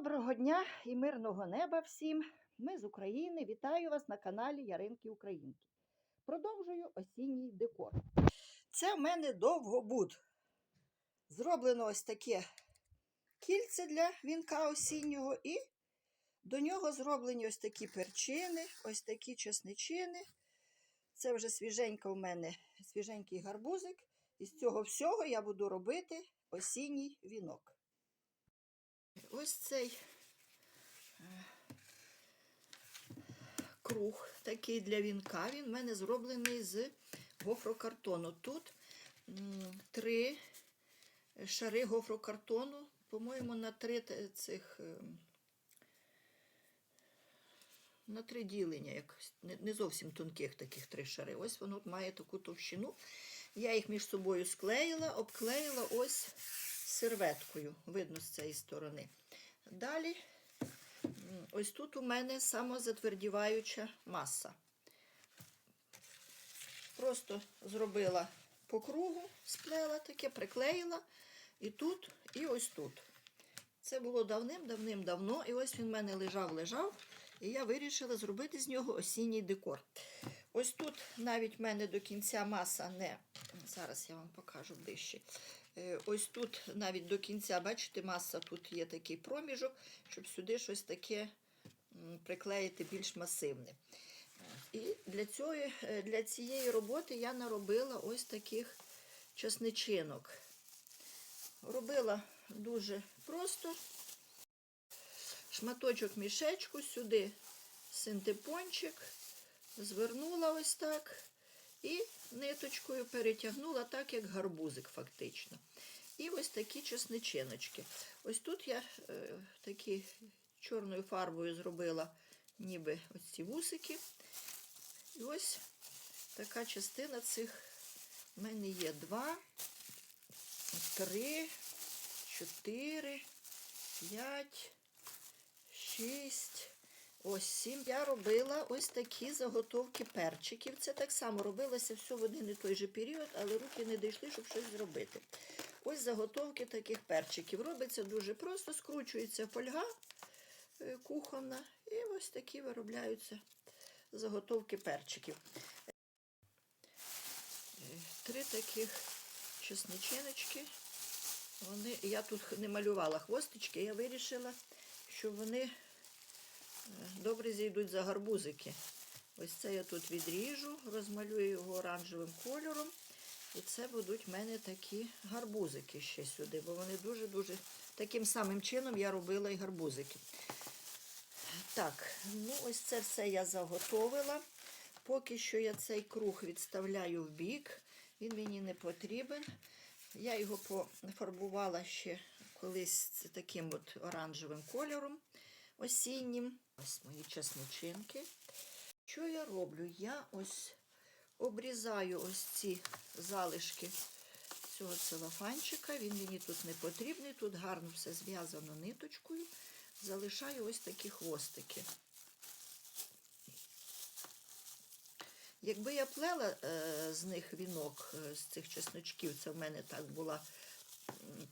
Доброго дня і мирного неба всім. Ми з України. Вітаю вас на каналі Яринки Українки. Продовжую осінній декор. Це в мене довгобуд. Зроблено ось таке кільце для вінка осіннього, і до нього зроблені ось такі перчини, ось такі чесничини. Це вже свіженька у мене свіженький гарбузик. І з цього всього я буду робити осінній вінок. Ось цей е, круг такий для вінка. Він в мене зроблений з гофрокартону. Тут три шари гофрокартону, по-моєму, на три цих. е, На три ділення, якось, не, не зовсім тонких таких три шари. Ось воно має таку товщину. Я їх між собою склеїла, обклеїла ось серветкою, видно з цієї сторони. Далі, ось тут у мене самозатвердіваюча маса. Просто зробила по кругу, сплела таке, приклеїла і тут, і ось тут. Це було давним-давним-давно, і ось він в мене лежав-лежав, і я вирішила зробити з нього осінній декор. Ось тут навіть в мене до кінця маса не. Зараз я вам покажу ближче. Е, Ось тут навіть до кінця, бачите, маса тут є такий проміжок, щоб сюди щось таке приклеїти більш масивне. І для, цього, е, для цієї роботи я наробила ось таких часничинок. Робила дуже просто. Шматочок мішечку, сюди синтепончик, звернула ось так і ниточкою перетягнула так, як гарбузик фактично. І ось такі чесничиночки. Ось тут я е, такі чорною фарбою зробила ніби ось ці вусики. І ось така частина цих в мене є два, три, чотири, п'ять, шість. Ось. Я робила ось такі заготовки перчиків. Це так само робилося все в один і той же період, але руки не дійшли, щоб щось зробити. Ось заготовки таких перчиків. Робиться дуже просто, скручується фольга е, кухонна, і ось такі виробляються заготовки перчиків. Е, Три таких чесничиночки. Вони, я тут не малювала хвостички, я вирішила, що вони добре зійдуть за гарбузики. Ось це я тут відріжу, розмалюю його оранжевим кольором. І це будуть в мене такі гарбузики ще сюди, бо вони дуже-дуже таким самим чином я робила і гарбузики. Так, ну ось це все я заготовила. Поки що я цей круг відставляю в бік, він мені не потрібен. Я його пофарбувала ще колись таким от оранжевим кольором осіннім. Ось мої чесничинки. Що я роблю? Я ось обрізаю ось ці залишки цього целофанчика. Він мені тут не потрібний. Тут гарно все зв'язано ниточкою. Залишаю ось такі хвостики. Якби я плела е, з них вінок, е, з цих чесночків, це в мене так була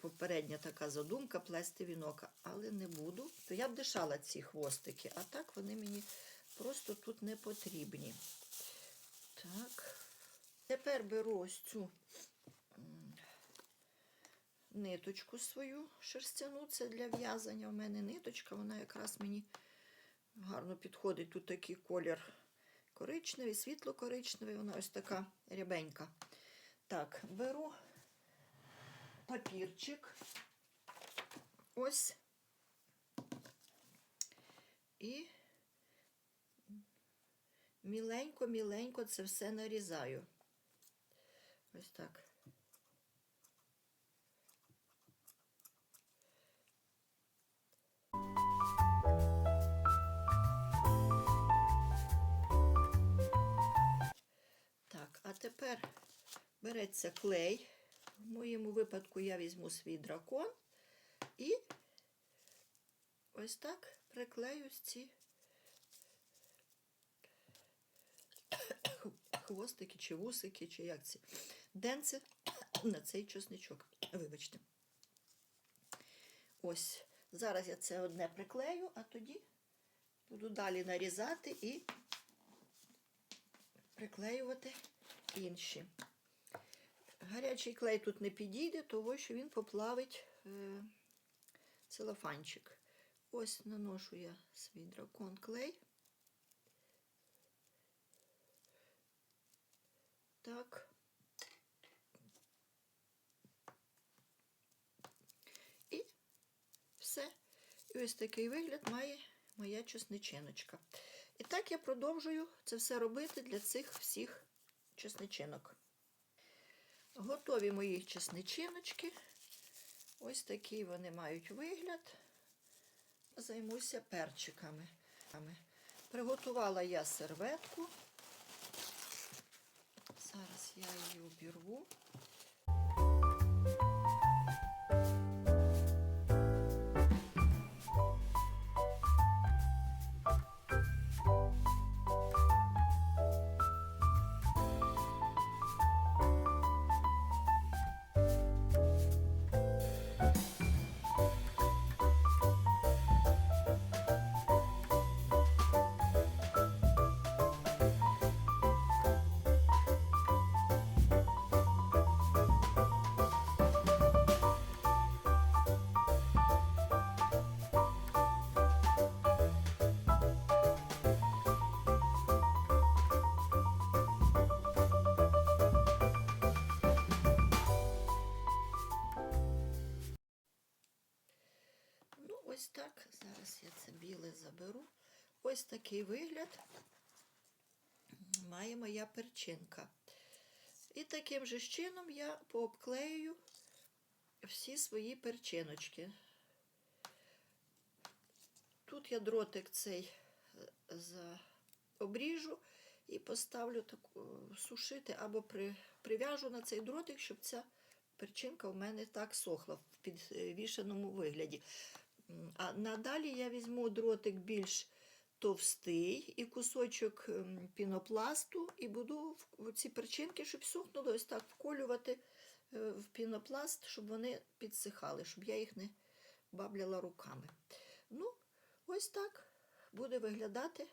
попередня така задумка плести вінок, але не буду, то я б дишала ці хвостики, а так вони мені просто тут не потрібні. Так. Тепер беру ось цю ниточку свою шерстяну, це для в'язання. У мене ниточка, вона якраз мені гарно підходить. Тут такий колір коричневий, світло-коричневий, вона ось така рябенька. Так, беру папірчик. Ось. І міленько-міленько це все нарізаю. Ось так. Так, а тепер береться клей. В моєму випадку я візьму свій дракон і ось так приклею ці хвостики чи вусики, чи як ці денці на цей чесничок. Вибачте. Ось Зараз я це одне приклею, а тоді буду далі нарізати і приклеювати інші. Гарячий клей тут не підійде, тому що він поплавить е, целофанчик. Ось наношу я свій дракон клей. Так. І все. І ось такий вигляд має моя чесничиночка. І так я продовжую це все робити для цих всіх чесничинок. Готові мої чесничиночки. Ось такий вони мають вигляд. Займуся перчиками. Приготувала я серветку. Зараз я її обірву. Так. Зараз я це біле заберу. Ось такий вигляд має моя перчинка. І таким же чином я пообклею всі свої перчиночки. Тут я дротик цей е, обріжу і поставлю таку сушити або при, прив'яжу на цей дротик, щоб ця перчинка в мене так сохла в підвішеному вигляді. А надалі я візьму дротик більш товстий і кусочок ем, пінопласту, і буду в- ці перчинки, щоб сухнули, ось так вколювати е, в пінопласт, щоб вони підсихали, щоб я їх не бабляла руками. Ну, ось так буде виглядати,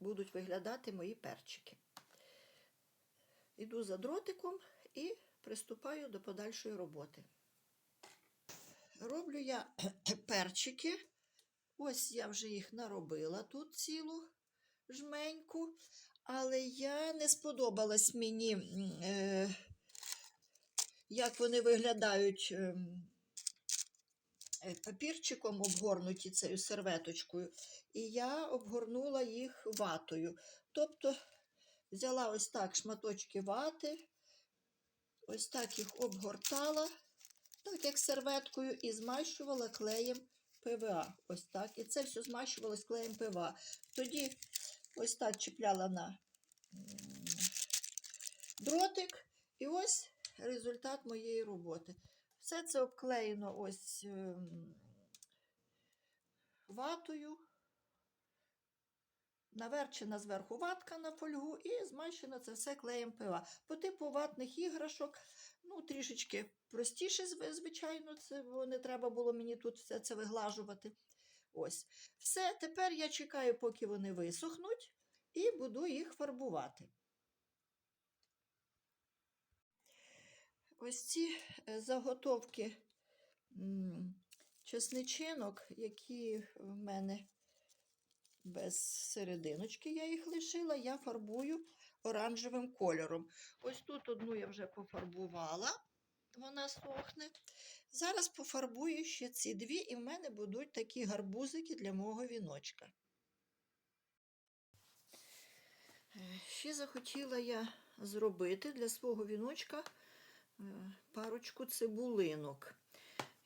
будуть виглядати мої перчики. Іду за дротиком і приступаю до подальшої роботи. Роблю я перчики. Ось я вже їх наробила тут цілу жменьку, але я не сподобалась мені, е, як вони виглядають ем, е, папірчиком обгорнуті цією серветочкою, і я обгорнула їх ватою. Тобто взяла ось так шматочки вати, ось так їх обгортала, так як серветкою, і змащувала клеєм ПВА. Ось так. І це все змащувалось клеєм ПВА. Тоді ось так чіпляла на дротик, і ось результат моєї роботи. Все це обклеєно ось ем, ватою. Наверчена зверху ватка на фольгу і змащено це все клеєм ПВА. По типу ватних іграшок, ну, трішечки простіше, звичайно, це, бо не треба було мені тут все це виглажувати. Ось. Все, тепер я чекаю, поки вони висохнуть, і буду їх фарбувати. Ось ці е, заготовки чесничинок, які в мене без серединочки, я їх лишила, я фарбую оранжевим кольором. Ось тут одну я вже пофарбувала, вона сохне. Зараз пофарбую ще ці дві, і в мене будуть такі гарбузики для мого віночка. Е, Ще захотіла я зробити для свого віночка е, парочку цибулинок.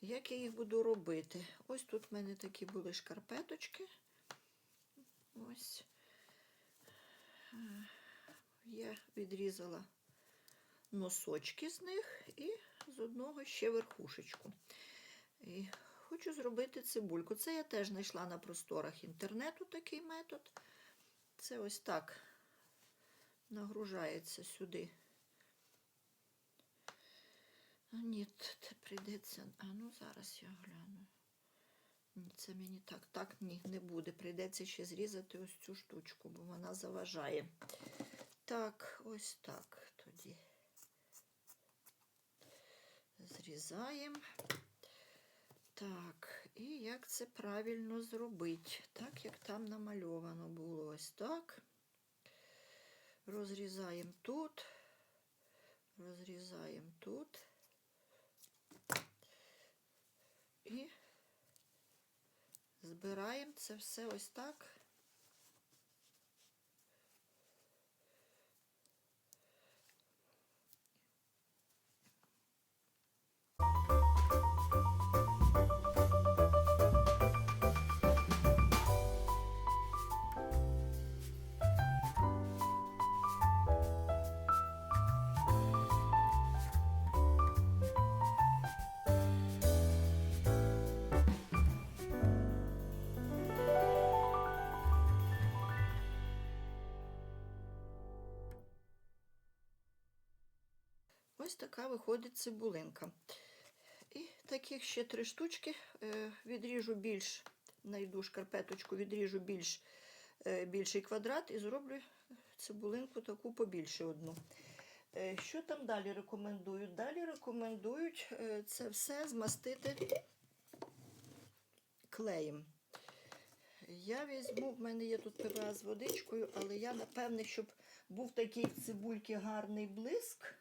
Як я їх буду робити? Ось тут в мене такі були шкарпеточки. Ось. Я відрізала носочки з них і з одного ще верхушечку. І хочу зробити цибульку. Це я теж знайшла на просторах інтернету такий метод. Це ось так нагружається сюди. Ні, це прийдеться. А ну зараз я гляну. Це мені так, так ні, не буде. Прийдеться ще зрізати ось цю штучку, бо вона заважає. Так, ось так тоді. Зрізаємо. Так, і як це правильно зробити? Так, як там намальовано було. Ось так. Розрізаємо тут, розрізаємо тут. І збираємо це все ось так. Ось така виходить цибулинка. І таких ще три штучки е, відріжу більш, найду шкарпеточку, відріжу більш, е, більший квадрат і зроблю цибулинку таку побільше одну. Е, Що там далі рекомендують? Далі рекомендують це все змастити клеєм. Я візьму, в мене є тут ПВА з водичкою, але я, напевне, щоб був такий цибульки гарний блиск,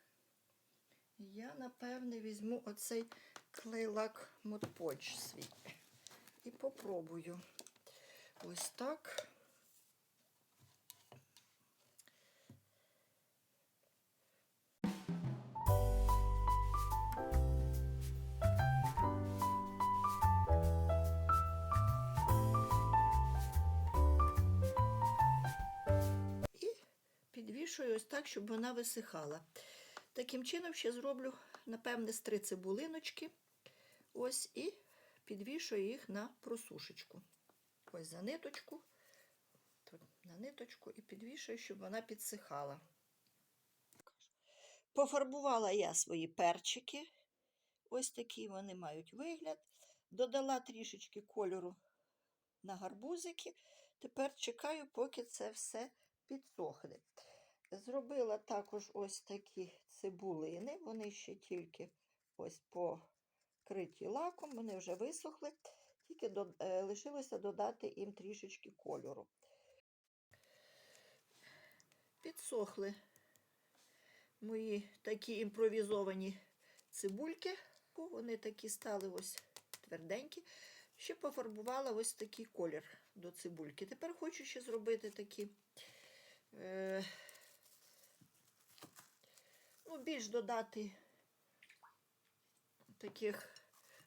я, напевне, візьму оцей клейлак Модпоч свій. І попробую. Ось так. І підвішую ось так, щоб вона висихала. Таким чином ще зроблю, напевне, з три цибулиночки. Ось і підвішую їх на просушечку. Ось за ниточку, тут на ниточку і підвішую, щоб вона підсихала. Пофарбувала я свої перчики. Ось такі вони мають вигляд. Додала трішечки кольору на гарбузики. Тепер чекаю, поки це все підсохне. Зробила також ось такі цибулини. Вони ще тільки ось покриті лаком, вони вже висохли, тільки до, е, лишилося додати їм трішечки кольору. Підсохли мої такі імпровізовані цибульки. Вони такі стали ось тверденькі. Ще пофарбувала ось такий колір до цибульки. Тепер хочу ще зробити такі. Е, ну, більш додати таких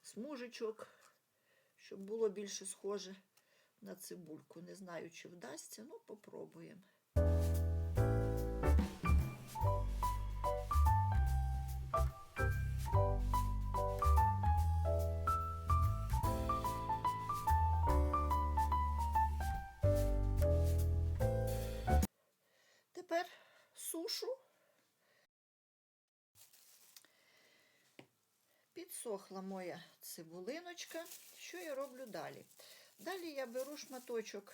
смужечок, щоб було більше схоже на цибульку. Не знаю, чи вдасться, ну попробуємо. Тепер сушу. Підсохла моя цибулиночка. Що я роблю далі? Далі я беру шматочок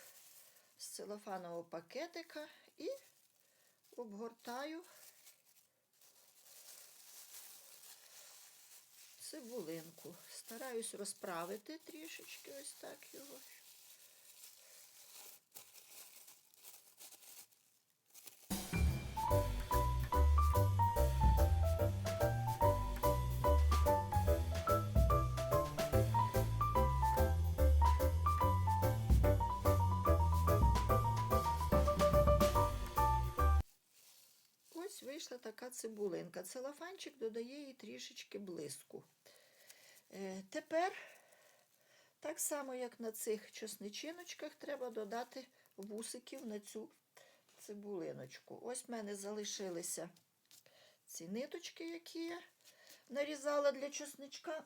з целофанового пакетика і обгортаю цибулинку. Стараюсь розправити трішечки ось так його. Вийшла така цибулинка. Целофанчик додає їй трішечки блиску. Е, тепер, так само, як на цих чесничиночках, треба додати вусиків на цю цибулиночку. Ось в мене залишилися ці ниточки, які я нарізала для чесничка.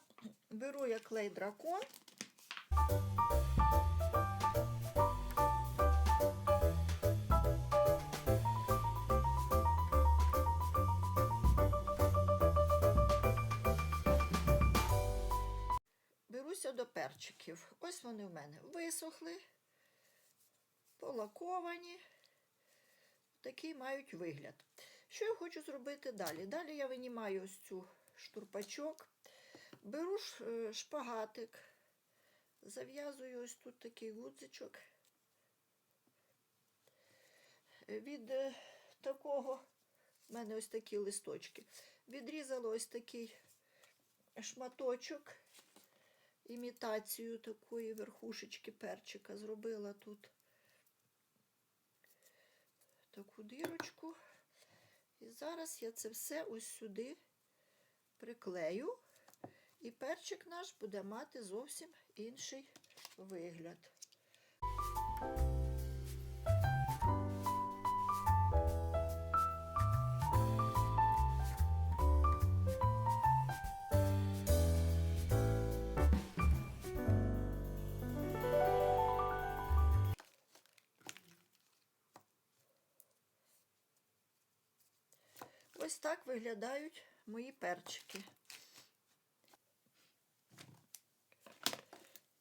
Беру я клей дракон. Беруся Повернемося до перчиків. Ось вони в мене висохли, полаковані. Такий мають вигляд. Що я хочу зробити далі? Далі я винімаю ось цю штурпачок, беру е, шпагатик, зав'язую ось тут такий гудзичок. Від е, такого в мене ось такі листочки. Відрізала ось такий шматочок, імітацію такої верхушечки перчика. Зробила тут таку дірочку. І зараз я це все ось сюди приклею, і перчик наш буде мати зовсім інший вигляд. Ось так виглядають мої перчики.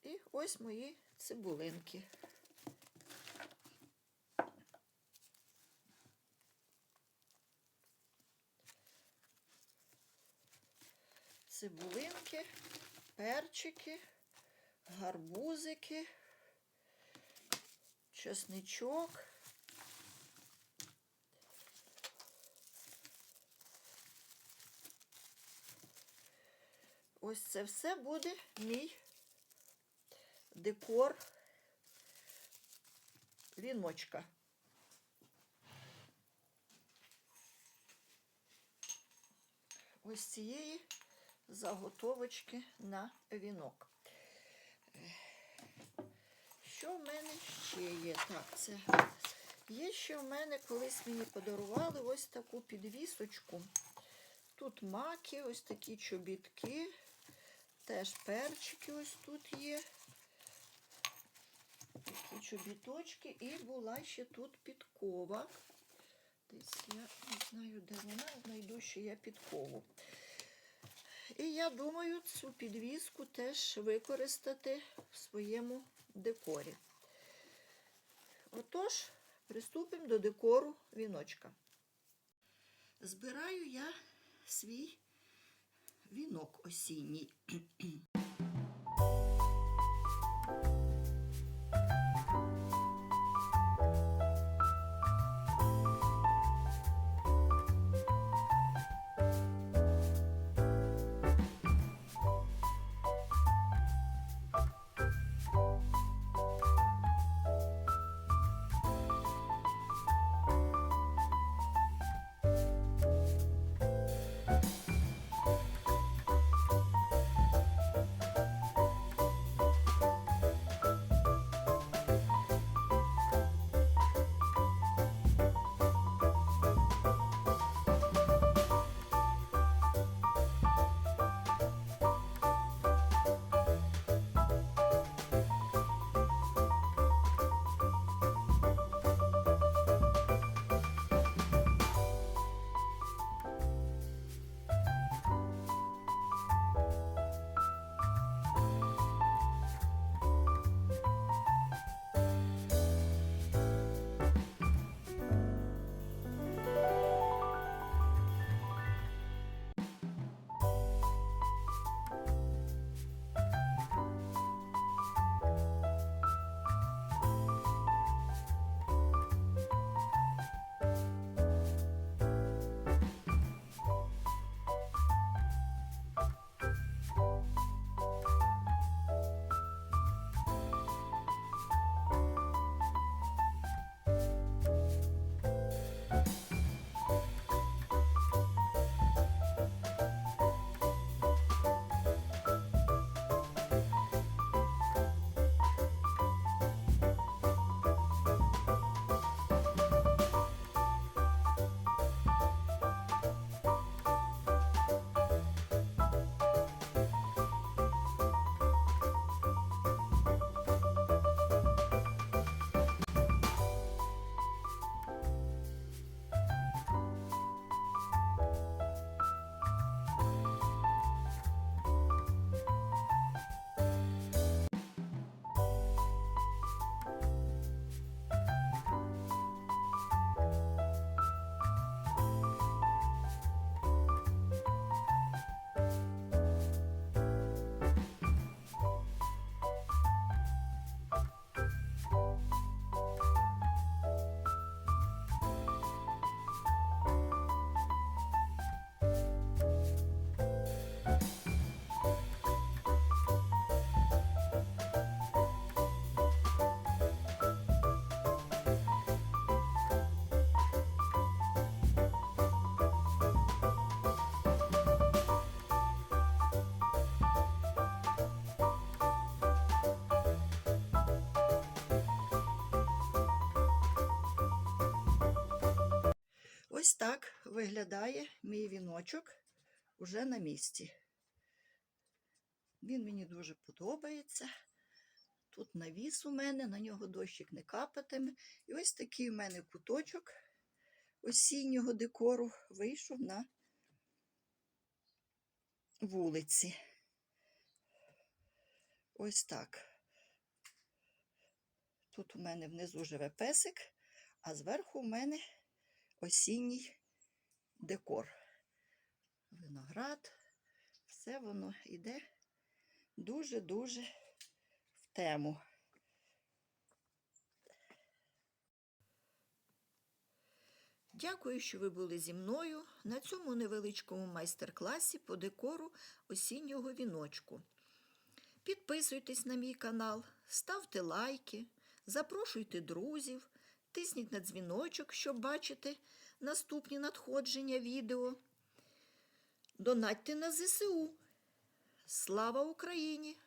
І ось мої цибулинки. Цибулинки, перчики, гарбузики, чесничок. Ось це все буде мій декор віночка. Ось цієї заготовочки на вінок. Що в мене ще є? Так, це є ще в мене колись мені подарували ось таку підвісочку. Тут маки, ось такі чобітки, теж перчики ось тут є. Такі чобіточки. І була ще тут підкова. Десь я не знаю, де вона, знайду ще я підкову. І я думаю, цю підвіску теж використати в своєму декорі. Отож, приступимо до декору віночка. Збираю я свій вінок осінній. Так виглядає мій віночок уже на місці. Він мені дуже подобається. Тут навіс у мене, на нього дощик не капатиме. І ось такий у мене куточок осіннього декору вийшов на вулиці. Ось так. Тут у мене внизу живе песик, а зверху у мене осінній декор. Виноград, все воно йде дуже-дуже в тему. Дякую, що ви були зі мною на цьому невеличкому майстер-класі по декору осіннього віночку. Підписуйтесь на мій канал, ставте лайки, запрошуйте друзів, тисніть на дзвіночок, щоб бачити наступні надходження відео. Донатьте на ЗСУ. Слава Україні!